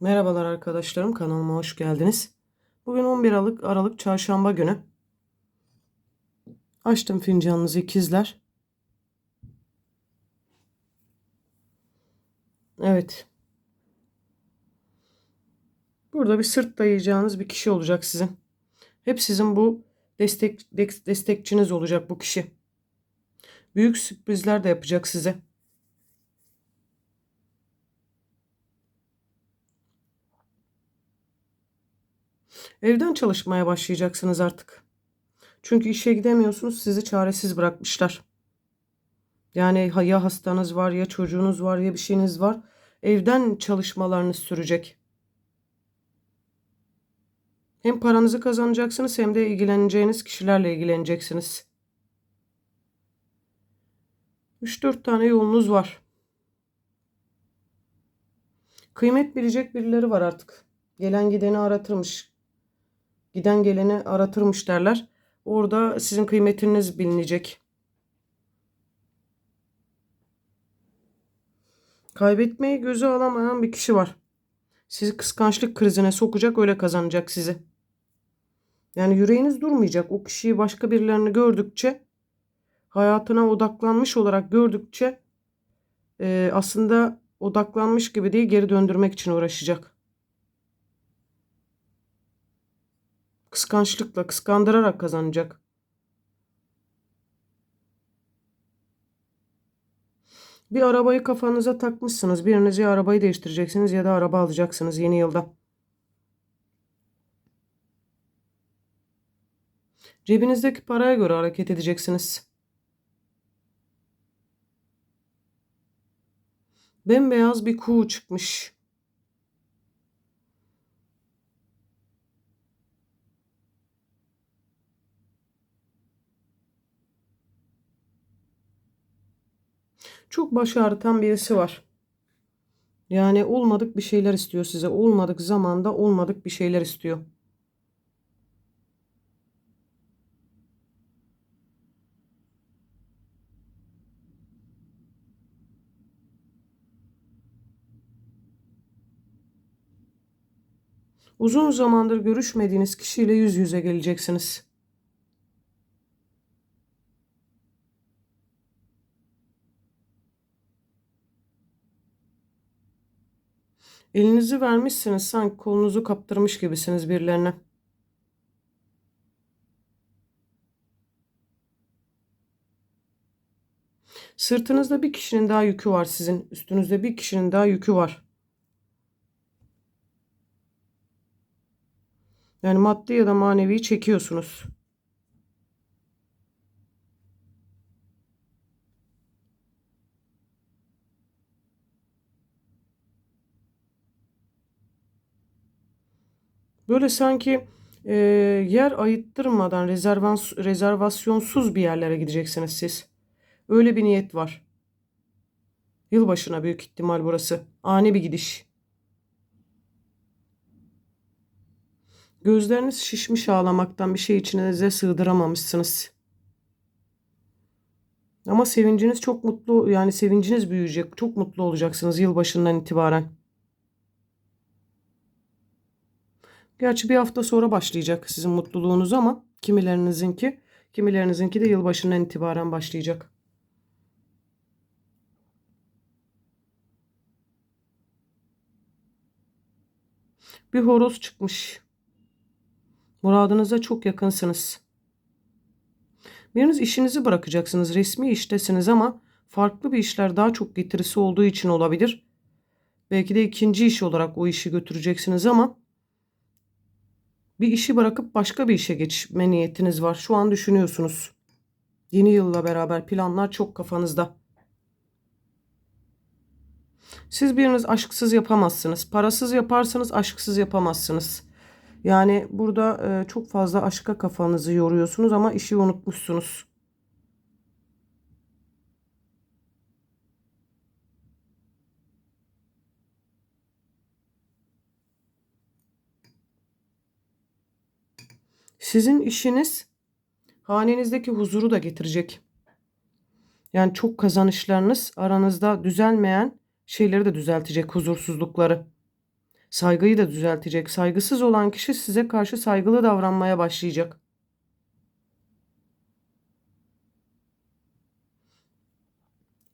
Merhabalar arkadaşlarım kanalıma hoş geldiniz. Bugün 11 Aralık, Aralık Çarşamba günü. Açtım fincanınızı ikizler. Evet. Burada bir sırt dayayacağınız bir kişi olacak sizin. Hep sizin bu destek destekçiniz olacak bu kişi. Büyük sürprizler de yapacak size. Evden çalışmaya başlayacaksınız artık. Çünkü işe gidemiyorsunuz, sizi çaresiz bırakmışlar. Yani ya hastanız var, ya çocuğunuz var, ya bir şeyiniz var. Evden çalışmalarınız sürecek. Hem paranızı kazanacaksınız hem de ilgileneceğiniz kişilerle ilgileneceksiniz. 3-4 tane yolunuz var. Kıymet bilecek birileri var artık. Gelen gideni aratırmış. Giden geleni aratırmış derler. Orada sizin kıymetiniz bilinecek. Kaybetmeyi göze alamayan bir kişi var. Sizi kıskançlık krizine sokacak öyle kazanacak sizi. Yani yüreğiniz durmayacak. O kişiyi başka birilerini gördükçe hayatına odaklanmış olarak gördükçe e, aslında odaklanmış gibi değil geri döndürmek için uğraşacak. Kıskançlıkla, kıskandırarak kazanacak. Bir arabayı kafanıza takmışsınız. Biriniz ya arabayı değiştireceksiniz ya da araba alacaksınız yeni yılda. Cebinizdeki paraya göre hareket edeceksiniz. Bembeyaz bir kuğu çıkmış. Çok baş ağrıtan birisi var. Yani olmadık bir şeyler istiyor size. Olmadık zamanda olmadık bir şeyler istiyor. Uzun zamandır görüşmediğiniz kişiyle yüz yüze geleceksiniz. Elinizi vermişsiniz sanki kolunuzu kaptırmış gibisiniz birilerine. Sırtınızda bir kişinin daha yükü var sizin. Üstünüzde bir kişinin daha yükü var. Yani maddi ya da manevi çekiyorsunuz. Böyle sanki e, yer ayıttırmadan rezervasyonsuz bir yerlere gideceksiniz siz. Öyle bir niyet var. Yılbaşına büyük ihtimal burası. Ani bir gidiş. Gözleriniz şişmiş ağlamaktan bir şey içinize sığdıramamışsınız. Ama sevinciniz çok mutlu yani sevinciniz büyüyecek. Çok mutlu olacaksınız yılbaşından itibaren. Gerçi bir hafta sonra başlayacak sizin mutluluğunuz ama kimilerinizinki, kimilerinizinki de yılbaşından itibaren başlayacak. Bir horoz çıkmış. Muradınıza çok yakınsınız. Biriniz işinizi bırakacaksınız. Resmi iştesiniz ama farklı bir işler daha çok getirisi olduğu için olabilir. Belki de ikinci iş olarak o işi götüreceksiniz ama bir işi bırakıp başka bir işe geçme niyetiniz var. Şu an düşünüyorsunuz. Yeni yılla beraber planlar çok kafanızda. Siz biriniz aşksız yapamazsınız. Parasız yaparsanız aşksız yapamazsınız. Yani burada e, çok fazla aşka kafanızı yoruyorsunuz ama işi unutmuşsunuz. Sizin işiniz hanenizdeki huzuru da getirecek. Yani çok kazanışlarınız aranızda düzelmeyen şeyleri de düzeltecek huzursuzlukları. Saygıyı da düzeltecek. Saygısız olan kişi size karşı saygılı davranmaya başlayacak.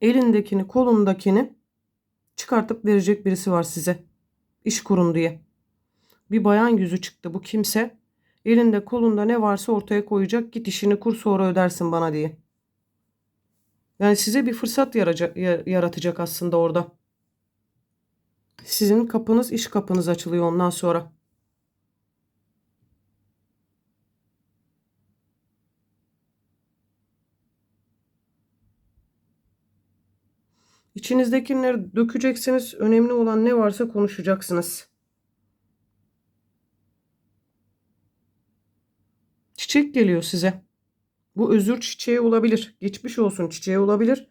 Elindekini, kolundakini çıkartıp verecek birisi var size. İş kurun diye. Bir bayan yüzü çıktı. Bu kimse elinde kolunda ne varsa ortaya koyacak. Git işini kur sonra ödersin bana diye. Yani size bir fırsat yaratacak aslında orada. Sizin kapınız, iş kapınız açılıyor ondan sonra. İçinizdekileri dökeceksiniz. Önemli olan ne varsa konuşacaksınız. Çiçek geliyor size. Bu özür çiçeği olabilir. Geçmiş olsun çiçeği olabilir.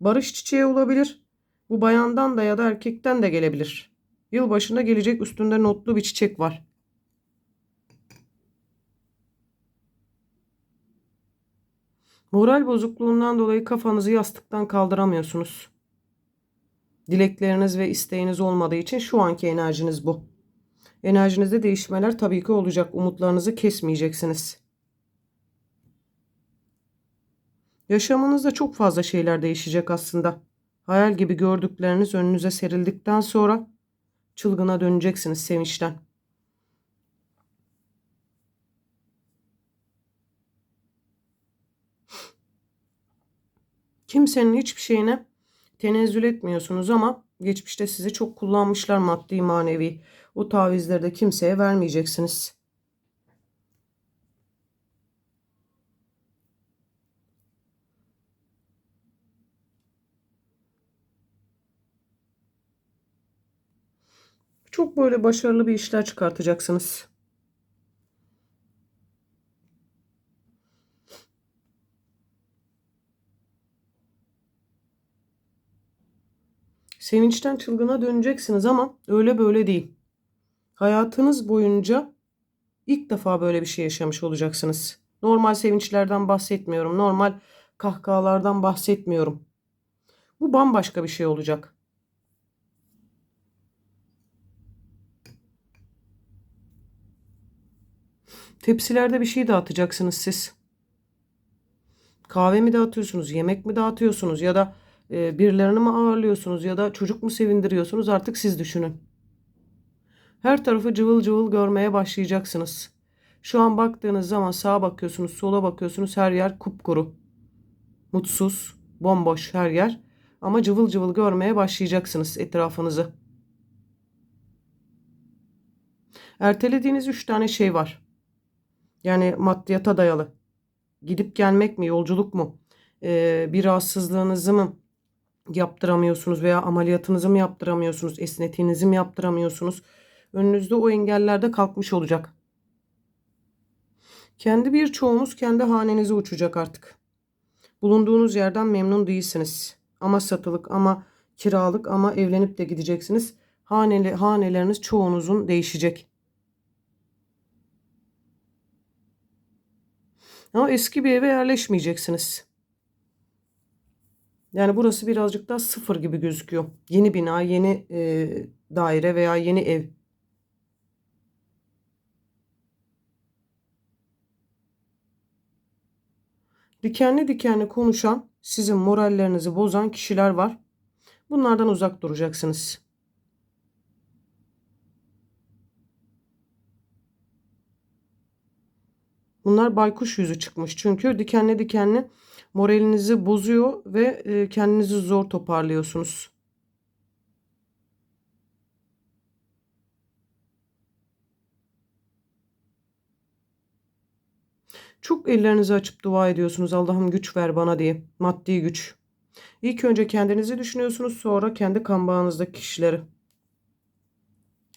Barış çiçeği olabilir. Bu bayandan da ya da erkekten de gelebilir. Yılbaşında gelecek üstünde notlu bir çiçek var. Moral bozukluğundan dolayı kafanızı yastıktan kaldıramıyorsunuz. Dilekleriniz ve isteğiniz olmadığı için şu anki enerjiniz bu. Enerjinizde değişmeler tabii ki olacak. Umutlarınızı kesmeyeceksiniz. Yaşamınızda çok fazla şeyler değişecek aslında. Hayal gibi gördükleriniz önünüze serildikten sonra çılgına döneceksiniz sevinçten. Kimsenin hiçbir şeyine tenezzül etmiyorsunuz ama geçmişte sizi çok kullanmışlar maddi manevi. O tavizleri de kimseye vermeyeceksiniz. Çok böyle başarılı bir işler çıkartacaksınız. Sevinçten çılgına döneceksiniz ama öyle böyle değil. Hayatınız boyunca ilk defa böyle bir şey yaşamış olacaksınız. Normal sevinçlerden bahsetmiyorum. Normal kahkahalardan bahsetmiyorum. Bu bambaşka bir şey olacak. Tepsilerde bir şey dağıtacaksınız siz. Kahve mi dağıtıyorsunuz, yemek mi dağıtıyorsunuz ya da e, birilerini mi ağırlıyorsunuz ya da çocuk mu sevindiriyorsunuz artık siz düşünün. Her tarafı cıvıl cıvıl görmeye başlayacaksınız. Şu an baktığınız zaman sağa bakıyorsunuz, sola bakıyorsunuz her yer kupkuru. Mutsuz, bomboş her yer. Ama cıvıl cıvıl görmeye başlayacaksınız etrafınızı. Ertelediğiniz üç tane şey var. Yani maddiyata dayalı. Gidip gelmek mi, yolculuk mu? Ee, bir rahatsızlığınızı mı yaptıramıyorsunuz veya ameliyatınızı mı yaptıramıyorsunuz? Esnetiğinizi mi yaptıramıyorsunuz? Önünüzde o engeller de kalkmış olacak. Kendi bir çoğunuz kendi hanenize uçacak artık. Bulunduğunuz yerden memnun değilsiniz. Ama satılık ama kiralık ama evlenip de gideceksiniz. Haneli, haneleriniz çoğunuzun değişecek. Ama eski bir eve yerleşmeyeceksiniz. Yani burası birazcık daha sıfır gibi gözüküyor. Yeni bina, yeni e, daire veya yeni ev. Dikenli dikenli konuşan, sizin morallerinizi bozan kişiler var. Bunlardan uzak duracaksınız. Bunlar baykuş yüzü çıkmış. Çünkü dikenli dikenli moralinizi bozuyor ve e, kendinizi zor toparlıyorsunuz. Çok ellerinizi açıp dua ediyorsunuz. Allah'ım güç ver bana diye. Maddi güç. İlk önce kendinizi düşünüyorsunuz sonra kendi kan bağınızdaki kişileri.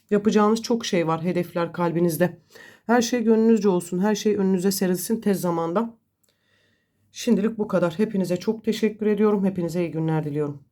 Yapacağınız çok şey var hedefler kalbinizde. Her şey gönlünüzce olsun. Her şey önünüze serilsin tez zamanda. Şimdilik bu kadar. Hepinize çok teşekkür ediyorum. Hepinize iyi günler diliyorum.